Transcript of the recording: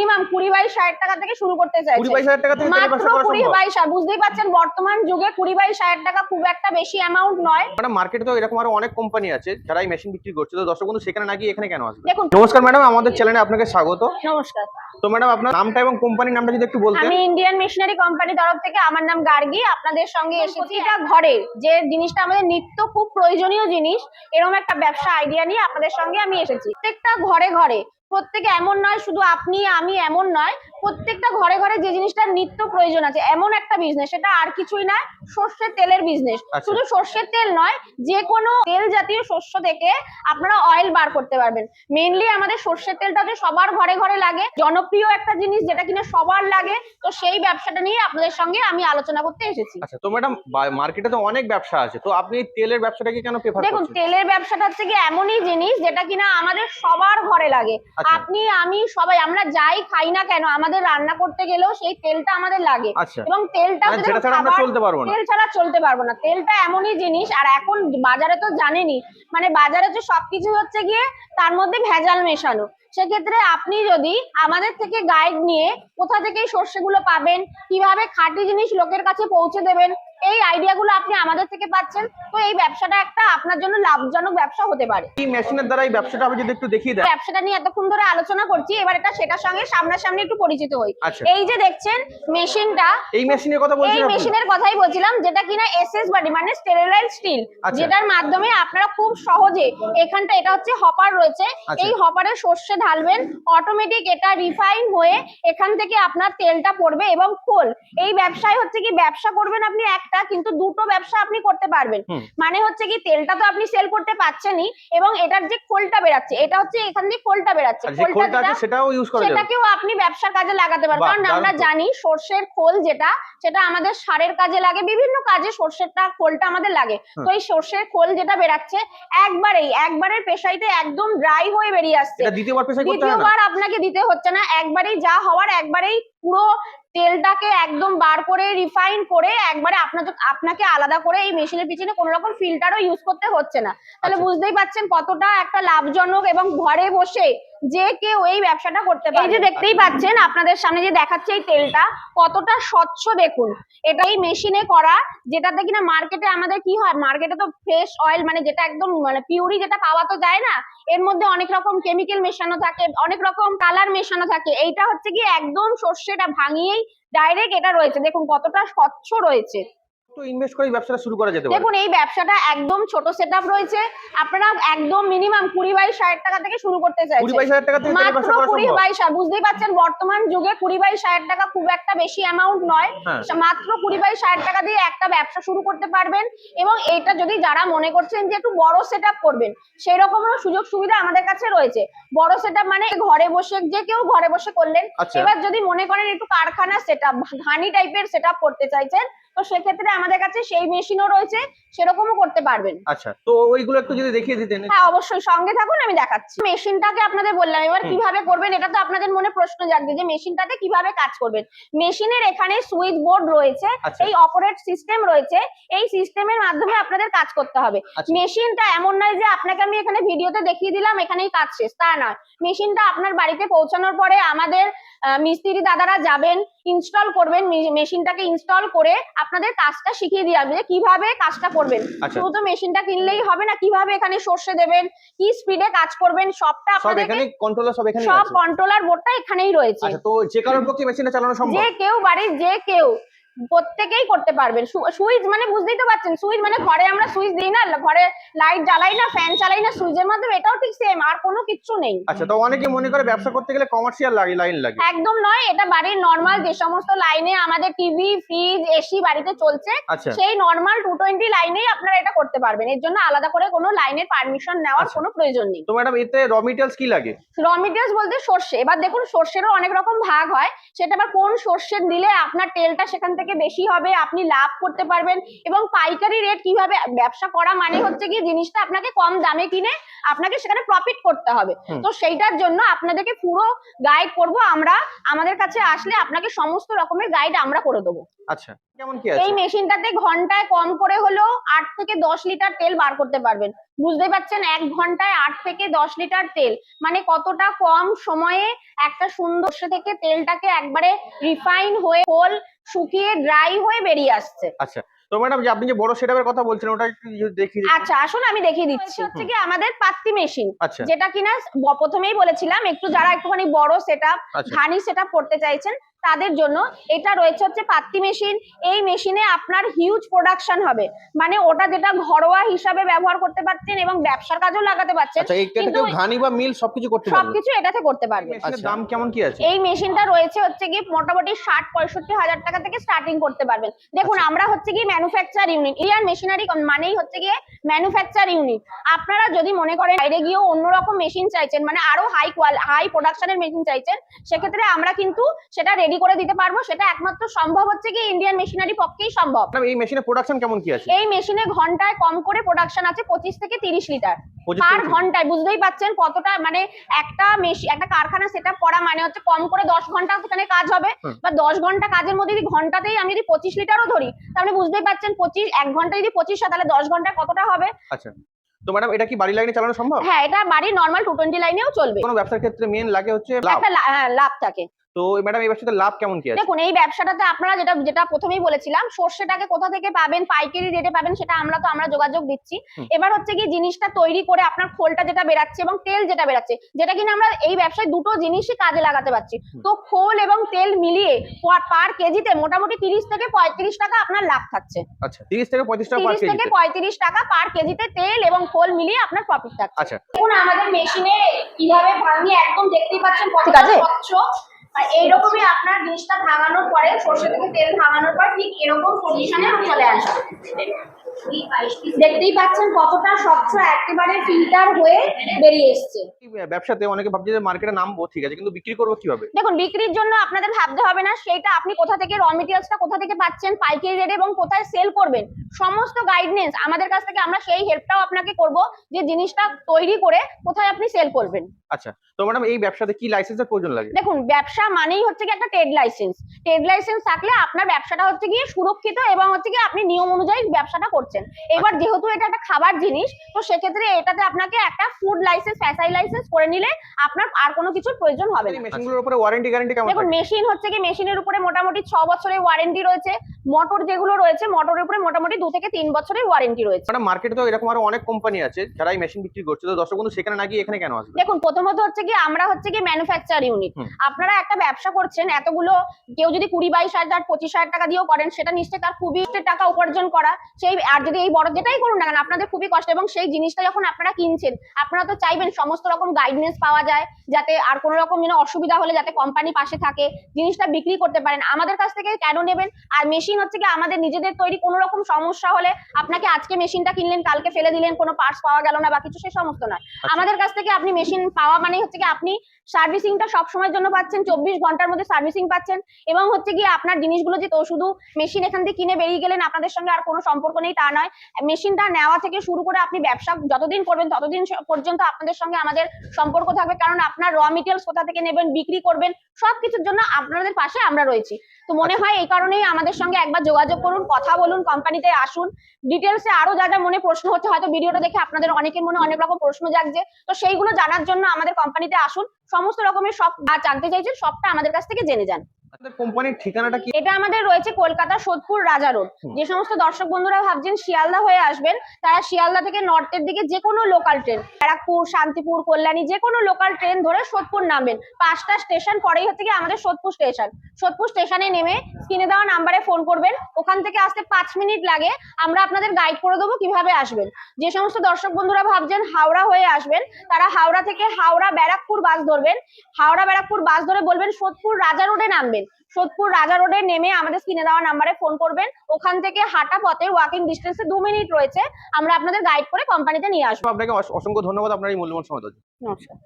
Minimum কুড়ি বাইশ হাজার টাকা থেকে শুরু করতে কুড়ি বাইশ হাজার টাকা থেকে মাত্র কুড়ি বাইশ বুঝতেই পারছেন বর্তমান যুগে কুড়ি বাইশ হাজার টাকা খুব একটা বেশি অ্যামাউন্ট নয়। ম্যাডাম মার্কেটে তো এরকম আরও অনেক কোম্পানি আছে যারা এই মেশিন বিক্রি করছে। তো দর্শক বন্ধু সেখানে না গিয়ে এখানে কেন আসবে? দেখুন। নমস্কার ম্যাডাম আমাদের চ্যানেলে আপনাকে স্বাগত। নমস্কার। তো ম্যাডাম আপনার নামটা এবং কোম্পানির নামটা যদি একটু বলতেন। আমি ইন্ডিয়ান মিশনারি কোম্পানি তরফ থেকে আমার নাম গার্গী আপনাদের সঙ্গে এসেছি এটা ঘরের যে জিনিসটা আমাদের নিত্য খুব প্রয়োজনীয় জিনিস এরকম একটা ব্যবসা আইডিয়া নিয়ে আপনাদের সঙ্গে আমি এসেছি। প্রত্যেকটা ঘরে ঘরে প্রত্যেকে এমন নয় শুধু আপনি আমি এমন নয়। প্রত্যেকটা ঘরে ঘরে যে জিনিসটা নিত্য প্রয়োজন আছে এমন একটা বিজনেস সেটা আর কিছুই নয় সর্ষের তেলের বিজনেস আচ্ছা। শুধু সর্ষের তেল নয় যে কোনো তেল জাতীয় শস্য থেকে আপনারা অয়েল বার করতে পারবেন। মেইনলি আমাদের সর্ষের তেলটা যে সবার ঘরে ঘরে লাগে জনপ্রিয় একটা জিনিস যেটা কিনা সবার লাগে তো সেই ব্যবসাটা নিয়ে আপনাদের সঙ্গে আমি আলোচনা করতে এসেছি। আচ্ছা তো ম্যাডাম মার্কেটে তো অনেক ব্যবসা আছে তো আপনি তেলের ব্যবসাটাকে কেন প্রেফার দেখুন তেলের ব্যবসাটা হচ্ছে কি এমনই জিনিস যেটা কিনা আমাদের সবার ঘরে লাগে। আচ্ছা। আপনি আমি সবাই আমরা যাই খাই না কেন আমাদের রান্না করতে গেলেও সেই তেলটা আমাদের লাগে। আচ্ছা। এবং তেলটা মানে তেল ছাড়া চলতে পারব না। তেলটা এমনই জিনিস আর এখন বাজারে তো জানেনি মানে বাজারে যে সবকিছু হচ্ছে গিয়ে তার মধ্যে ভেজাল মেশানো। সেক্ষেত্রে আপনি যদি আমাদের থেকে গাইড নিয়ে কোথা থেকে সর্ষে সর্ষেগুলো পাবেন কীভাবে খাঁটি জিনিস লোকের কাছে পৌঁছে দেবেন এই আইডিয়াগুলো আপনি আমাদের থেকে পাচ্ছেন। তো এই ব্যবসাটা একটা আপনার জন্য লাভজনক ব্যবসা হতে পারে। এই মেশিনের দ্বারা এই ব্যবসাটা আমি যদি একটু দেখিয়ে দেন ব্যবসাটা নিয়ে এতক্ষণ ধরে আলোচনা করছি এবার এটা সেটার সঙ্গে সামনাসামনি একটু পরিচিত হই। আচ্ছা। এই যে দেখছেন মেশিনটা এই মেশিনের কথা বলছিলাম এই মেশিনের কথাই বলছিলাম যেটা কিনা এসএস বডি মানে স্টেরিলাইজ স্টিল আচ্ছা। যেটার মাধ্যমে আপনারা খুব সহজে এখানটা এটা হচ্ছে হপার রয়েছে। আচ্ছা। এই হপারে সর্ষে ঢালবেন অটোমেটিক এটা রিফাইন হয়ে এখান থেকে আপনার তেলটা পড়বে এবং খোল। এই ব্যবসায় হচ্ছে কি ব্যবসা করবেন আপনি একটা কিন্তু দুটো ব্যবসা আপনি করতে পারবেন। মানে হচ্ছে কি তেলটা তো আপনি সেল করতে পারছেনই এবং এটার যে খোলটা বেরাচ্ছে এটা হচ্ছে এখান দিয়ে খোলটা বেরাচ্ছে। খোলটা সেটাও ইউজ করা সেটাকেও আপনি ব্যবসার কাজে লাগাতে পারবেন কারণ আমরা জানি সর্ষের খোল যেটা সেটা আমাদের সারের কাজে লাগে বিভিন্ন কাজে সর্ষেরটা খোলটা আমাদের লাগে। তো এই সর্ষের খোল যেটা বেরাচ্ছে একবারেই একবারের পেশাইতে একদম ড্রাই হয়ে বেরিয়ে আসছে। দ্বিতীয়বার আপনাকে দিতে হচ্ছে না। একবারেই যা হওয়ার একবারেই পুরো তেলটাকে একদম বার করে রিফাইন করে একবারে আপনাকে আপনাকে আলাদা করে এই মেশিনের পিছনে কোনো রকম ফিল্টারও ইউজ করতে হচ্ছে না তাহলে আচ্ছা। বুঝতেই পারছেন কতটা একটা লাভজনক এবং ঘরে বসে যে কেউ এই ব্যবসাটা করতে পারে এই যে দেখতেই পাচ্ছেন আপনাদের সামনে যে দেখাচ্ছে এই তেলটা কতটা স্বচ্ছ দেখুন। এটা এই মেশিনে করা যেটাতে কিনা মার্কেটে আমাদের কি হয় মার্কেটে তো ফ্রেশ অয়েল মানে যেটা একদম মানে পিউরি যেটা পাওয়া তো যায় না এর মধ্যে অনেক রকম কেমিক্যাল মেশানো থাকে অনেক রকম কালার মেশানো থাকে। এইটা হচ্ছে কি একদম সর্ষেটা ভাঙিয়েই ডাইরেক্ট এটা রয়েছে। দেখুন কতটা স্বচ্ছ রয়েছে। ইনভেস্ট করে ব্যবসাটা শুরু করা যেতে পারে। দেখুন এই ব্যবসাটা একদম ছোট সেট রয়েছে। আপনারা একদম মিনিমাম কুড়ি বাইশ হাজার টাকা থেকে শুরু করতে চাইছেন। বাইশ হাজার টাকা থেকে মাত্র ব্যবসা করা কুড়ি সম্ভব বাইশ হাজার বুঝতেই পারছেন বর্তমান যুগে কুড়ি বাইশ হাজার টাকা খুব একটা বেশি অ্যামাউন্ট নয়। হ্যাঁ। মাত্র কুড়ি বাইশ হাজার টাকা দিয়ে একটা ব্যবসা শুরু করতে পারবেন। এবং এটা যদি যারা মনে করছেন যে একটু বড় সেট করবেন সেই রকমেরও সুযোগ সুবিধা আমাদের কাছে রয়েছে। বড় সেট মানে ঘরে বসে যে কেউ ঘরে বসে করলেন আচ্ছা। এবার যদি মনে করেন একটু কারখানা সেট আপ ঘানি টাইপের সেট করতে চাইছেন তো সেক্ষেত্রে আমাদের কাছে সেই মেশিনও রয়েছে সেরকমও করতে পারবেন। আচ্ছা তো ওইগুলো একটু যদি দেখিয়ে দিতেন। হ্যাঁ অবশ্যই। সঙ্গে থাকুন আমি দেখাচ্ছি। মেশিনটাকে আপনাদের বললাম এবার কীভাবে করবেন এটা তো আপনাদের মনে প্রশ্ন জাগবে যে মেশিনটাতে কীভাবে কাজ করবেন। মেশিনের এখানে সুইচ বোর্ড রয়েছে আচ্ছা। এই অপারেট সিস্টেম রয়েছে এই সিস্টেমের মাধ্যমে আপনাদের কাজ করতে হবে। আচ্ছা। মেশিনটা এমন নয় যে আপনাকে আমি এখানে ভিডিওতে দেখিয়ে দিলাম এখানেই কাজ শেষ তা নয়। মেশিনটা আপনার বাড়িতে পৌঁছানোর পরে আমাদের মিস্ত্রি দাদারা যাবেন ইনস্টল করবেন মেশিনটাকে ইনস্টল করে আপনাদের কাজটা শিখিয়ে দিয়ে আসবে যে কীভাবে কাজটা করবেন। আচ্ছা। শুধু তো মেশিনটা কিনলেই হবে না কীভাবে এখানে সর্ষে দেবেন কি স্পিডে কাজ করবেন সবটা সব আপনাদেরকে কন্ট্রোলার সব এখানে সব কন্ট্রোলার বোর্ডটা এখানেই রয়েছে। আচ্ছা তো যে কারোর পক্ষে মেশিনটা চালানো সম্ভব? যে কেউ বাড়ির যে কেউ প্রত্যেকেই করতে পারবেন। সুইচ মানে বুঝতেই তো পারছেন সুইচ মানে ঘরে আমরা সুইচ দিই না ঘরে লাইট জ্বালাই না ফ্যান চালাই না সুইচের মাধ্যমে এটাও ঠিক সেম আর কোনো কিছু নেই। আচ্ছা তো অনেকে মনে করে ব্যবসা করতে গেলে কমার্শিয়াল লাগে লাইন লাগে। একদম নয় এটা বাড়ির নর্মাল যে সমস্ত লাইনে আমাদের টিভি ফ্রিজ এসি বাড়িতে চলছে আচ্ছা। সেই নর্মাল টু টোয়েন্টি লাইনেই আপনারা এটা করতে পারবেন। এর জন্য আলাদা করে কোনো লাইনের পারমিশন নেওয়ার আচ্ছা। কোনো প্রয়োজন নেই। তো ম্যাডাম এতে র মেটেরিয়ালস কি লাগে? র মেটেরিয়ালস বলতে সর্ষে। এবার দেখুন সর্ষেরও অনেক রকম ভাগ হয়। সেটা আবার কোন সর্ষে দিলে আপনার তেলটা সেখান থেকে বেশি হবে আপনি লাভ করতে পারবেন। এবং পাইকারি রেট কীভাবে ব্যবসা করা মানে হচ্ছে কি জিনিসটা আপনাকে কম দামে কিনে আপনাকে সেখানে প্রফিট করতে হবে। তো সেইটার জন্য আপনাদেরকে পুরো গাইড করব। আমরা আমাদের কাছে আসলে আপনাকে সমস্ত রকমের গাইড আমরা করে দেবো। আচ্ছা কেমন কি এই মেশিনটাতে ঘন্টায় কম করে হলেও আট থেকে দশ লিটার তেল বার করতে পারবেন। বুঝতে পারছেন? এক ঘন্টায় আট থেকে দশ লিটার তেল। মানে কতটা কম সময়ে একটা সুন্দর থেকে তেলটাকে একবারে রিফাইন হয়ে খোল শুকিয়ে ড্রাই হয়ে বেরিয়ে আসছে। আচ্ছা তো ম্যাডাম যে আপনি যে বড় সেটআপের কথা বলছেন ওটা একটু যদি দেখিয়ে আচ্ছা আসুন আমি দেখিয়ে দিচ্ছি। হচ্ছে কি আমাদের পাত্তি মেশিন আচ্ছা। যেটা কিনা প্রথমেই বলেছিলাম একটু যারা একটুখানি বড় সেটআপ আচ্ছা। ঘানি সেটআপ করতে চাইছেন তাদের জন্য এটা রয়েছে হচ্ছে পাত্তি মেশিন এই মেশিনে আপনার হিউজ প্রোডাকশন হবে। মানে ওটা যেটা ঘরোয়া হিসাবে ব্যবহার করতে পারছেন এবং ব্যবসার কাজেও লাগাতে পারছেন। আচ্ছা কিন্তু ঘানি বা মিল সবকিছু করতে পারবে? সবকিছু এটাতে করতে পারবে। দাম কেমন কি আছে? এই মেশিনটা রয়েছে হচ্ছে কি মোটামুটি ষাট পঁয়ষট্টি হাজার টাকা থেকে স্টার্টিং করতে পারবেন। দেখুন আচ্ছা। আমরা হচ্ছে কি ম্যানুফ্যাকচার ইউনিট ইন্ডিয়ান মেশিনারি মানেই হচ্ছে গিয়ে ম্যানুফ্যাকচার ইউনিট আপনারা যদি মনে করেন বাইরে গিয়েও অন্যরকম মেশিন চাইছেন মানে আরও হাই কোয়াল হাই প্রোডাকশনের মেশিন চাইছেন সেক্ষেত্রে আমরা কিন্তু সেটা রেডি করে দিতে পারব সেটা একমাত্র সম্ভব হচ্ছে কি ইন্ডিয়ান মেশিনারি পক্ষেই সম্ভব। এই মেশিনের প্রোডাকশন কেমন কি আছে? এই মেশিনে ঘন্টায় কম করে প্রোডাকশন আছে পঁচিশ থেকে তিরিশ লিটার পার ঘন্টায় বুঝতেই পাচ্ছেন কতটা মানে একটা মেশিন একটা কারখানা সেট করা মানে হচ্ছে কম করে দশ ঘণ্টা সেখানে কাজ হবে। বা দশ ঘণ্টা কাজের মধ্যে যদি ঘন্টাতেই আমি যদি পঁচিশ লিটারও ধরি তাহলে বুঝতেই পাচ্ছেন পঁচিশ এক ঘণ্টা যদি পঁচিশ হয় তাহলে দশ ঘন্টায় কতটা হবে? আচ্ছা। তো ম্যাডাম এটা কি বাড়ি লাইনে চালানো সম্ভব? হ্যাঁ এটা বাড়ির নর্মাল টু টোয়েন্টি লাইনেও চলবে। কোনো ব্যবসার ক্ষেত্রে মেন লাগে হচ্ছে লাভ? একটা হ্যাঁ, লাভ থাকে। তো ম্যাডাম এই ব্যবসাতে লাভ কেমন কি আছে? দেখুন এই ব্যবসাটাতে আপনারা যেটা যেটা প্রথমেই বলেছিলাম সর্ষেটাকে কোথা থেকে পাবেন পাইকারি রেটে পাবেন সেটা আমরা তো আমরা যোগাযোগ দিচ্ছি। এবার হচ্ছে কি জিনিসটা তৈরি করে আপনার খোলটা যেটা বেরাচ্ছে এবং তেল যেটা বেরাচ্ছে যেটা কিনা আমরা এই ব্যবসায় দুটো জিনিসই কাজে লাগাতে পারছি। তো খোল এবং তেল মিলিয়ে পার কেজিতে মোটামুটি তিরিশ থেকে পঁয়ত্রিশ টাকা আপনার লাভ থাকছে। আচ্ছা তিরিশ থেকে পঁয়ত্রিশ টাকা পার তিরিশ থেকে কেজিতে? পঁয়ত্রিশ টাকা পার কেজিতে তেল এবং খোল মিলিয়ে আপনার প্রফিট থাকছে। আচ্ছা। দেখুন আমাদের মেশিনে কীভাবে ভাঙিয়ে একদম দেখতেই পাচ্ছেন কতটা স্বচ্ছ। আর এইরকমই আপনার জিনিসটা ভাঙানোর পরে সর্ষে থেকে তেল ভাঙানোর পর ঠিক এরকম পজিশনে চলে আসবে দেখতেই পাচ্ছেন কতটা স্বচ্ছ একেবারে ফিল্টার হয়ে বেরিয়ে এসছে। ব্যবসাতে অনেকে ভাবছে যে মার্কেটে নামবো ঠিক আছে কিন্তু বিক্রি করব কীভাবে? দেখুন বিক্রির জন্য আপনাদের ভাবতে হবে না সেটা আপনি কোথা থেকে র মেটেরিয়ালসটা কোথা থেকে পাচ্ছেন পাইকারি রেটে এবং কোথায় সেল করবেন সমস্ত গাইডনেস আমাদের কাছ থেকে আমরা সেই হেল্পটাও আপনাকে করব যে জিনিসটা তৈরি করে কোথায় আপনি সেল করবেন। আচ্ছা তো ম্যাডাম এই ব্যবসাতে কি লাইসেন্সের প্রয়োজন লাগে? দেখুন ব্যবসা মানেই হচ্ছে কি একটা ট্রেড লাইসেন্স ট্রেড লাইসেন্স থাকলে আপনার ব্যবসাটা হচ্ছে গিয়ে সুরক্ষিত এবং হচ্ছে কি আপনি নিয়ম অনুযায়ী ব্যবসাটা করছেন। এবার যেহেতু এটা একটা খাবার জিনিস তো সেক্ষেত্রে এটাতে আপনাকে একটা ফুড লাইসেন্স ফ্যাসাই লাইসেন্স করে নিলে আপনার আর কোনো কিছুর প্রয়োজন হবে না। মেশিনগুলোর উপরে ওয়ারেন্টি গ্যারান্টি কেমন দেখুন মেশিন হচ্ছে কি মেশিনের উপরে মোটামুটি ছ বছরের ওয়ারেন্টি রয়েছে। মোটর যেগুলো রয়েছে মোটরের উপরে মোটামুটি দু থেকে তিন বছরের ওয়ারেন্টি রয়েছে। ম্যাডাম মার্কেটে তো এরকম আরও অনেক কোম্পানি আছে যারা এই মেশিন বিক্রি করছে। তো দর্শক বন্ধু সেখানে না গিয়ে এখানে কেন আসবে? দেখুন প্রথমত হচ্ছে কি আমরা হচ্ছে কি ম্যানুফ্যাকচার ইউনিট আপনারা একটা ব্যবসা করছেন এতগুলো কেউ যদি কুড়ি বাইশ হাজার পঁচিশ হাজার টাকা দিয়েও করেন সেটা নিশ্চয়ই তার খুবই টাকা উপার্জন করা। সেই আর যদি এই বড় যেটাই করুন না কেন আপনাদের খুবই কষ্ট এবং সেই জিনিসটা যখন আপনারা কিনছেন আপনারা তো চাইবেন সমস্ত রকম গাইডনেস পাওয়া যায় যাতে আর কোনো রকম যেন অসুবিধা হলে যাতে কোম্পানি পাশে থাকে জিনিসটা বিক্রি করতে পারেন। আমাদের কাছ থেকে কেন নেবেন? আর মেশিন হচ্ছে কি আমাদের নিজেদের তৈরি কোনো রকম সমস্যা হলে আপনাকে আজকে মেশিনটা কিনলেন কালকে ফেলে দিলেন কোনো পার্টস পাওয়া গেল না বা কিছু সে সমস্ত নয়। আমাদের কাছ থেকে আপনি মেশিন পাওয়া মানে হচ্ছে কি আপনি সার্ভিসিংটা সব সময়ের জন্য পাচ্ছেন চব্বিশ ঘণ্টার মধ্যে সার্ভিসিং পাচ্ছেন এবং হচ্ছে কি আপনার জিনিসগুলো যে তো শুধু মেশিন এখান থেকে কিনে বেরিয়ে গেলেন আপনাদের সঙ্গে আর কোনো সম্পর্ক নেই তা নয়। মেশিনটা নেওয়া থেকে শুরু করে আপনি ব্যবসা যতদিন করবেন ততদিন পর্যন্ত আপনাদের সঙ্গে আমাদের সম্পর্ক থাকবে। কারণ আপনার র মেটেরিয়ালস কোথা থেকে নেবেন বিক্রি করবেন সবকিছুর জন্য আপনাদের পাশে আমরা রয়েছি। তো মনে হয় এই কারণেই আমাদের সঙ্গে একবার যোগাযোগ করুন কথা বলুন কোম্পানিতে আসুন। ডিটেলসে আরও যা যা মনে প্রশ্ন হচ্ছে হয়তো ভিডিওটা দেখে আপনাদের অনেকের মনে অনেক রকম প্রশ্ন জাগছে। তো সেইগুলো জানার জন্য আমাদের কোম্পানিতে আসুন। সমস্ত রকমের সব যা জানতে চাইছেন সবটা আমাদের কাছ থেকে জেনে যান। কোম্পানির ঠিকানাটা কি? এটা আমাদের রয়েছে কলকাতা সোদপুর রাজা রোড। যে সমস্ত দর্শক বন্ধুরা ভাবছেন শিয়ালদা হয়ে আসবেন তারা শিয়ালদা থেকে নর্থের দিকে যে কোনো লোকাল ট্রেন ব্যারাকপুর শান্তিপুর কল্যাণী যে কোনো লোকাল ট্রেন ধরে সোদপুর নামবেন। পাঁচটা স্টেশন পরেই হচ্ছে কি আমাদের সোদপুর স্টেশন সোদপুর স্টেশনে নেমে স্ক্রিনে দেওয়া নাম্বারে ফোন করবেন। ওখান থেকে আসতে পাঁচ মিনিট লাগে। আমরা আপনাদের গাইড করে দেবো কীভাবে আসবেন। যে সমস্ত দর্শক বন্ধুরা ভাবছেন হাওড়া হয়ে আসবেন তারা হাওড়া থেকে হাওড়া ব্যারাকপুর বাস ধরবেন। হাওড়া ব্যারাকপুর বাস ধরে বলবেন সোদপুর রাজা রোডে নামবেন সোদপুর রাজা রোডে নেমে আমাদের স্ক্রিনে দেওয়া নাম্বারে ফোন করবেন। ওখান থেকে হাঁটা পথে ওয়াকিং ডিস্টেন্সে দু মিনিট রয়েছে। আমরা আপনাদের গাইড করে কোম্পানিতে নিয়ে আসব। আপনাকে অস- অসংখ্য ধন্যবাদ আপনার এই মূল্যবান সময় দেওয়ার জন্য। নমস্কার।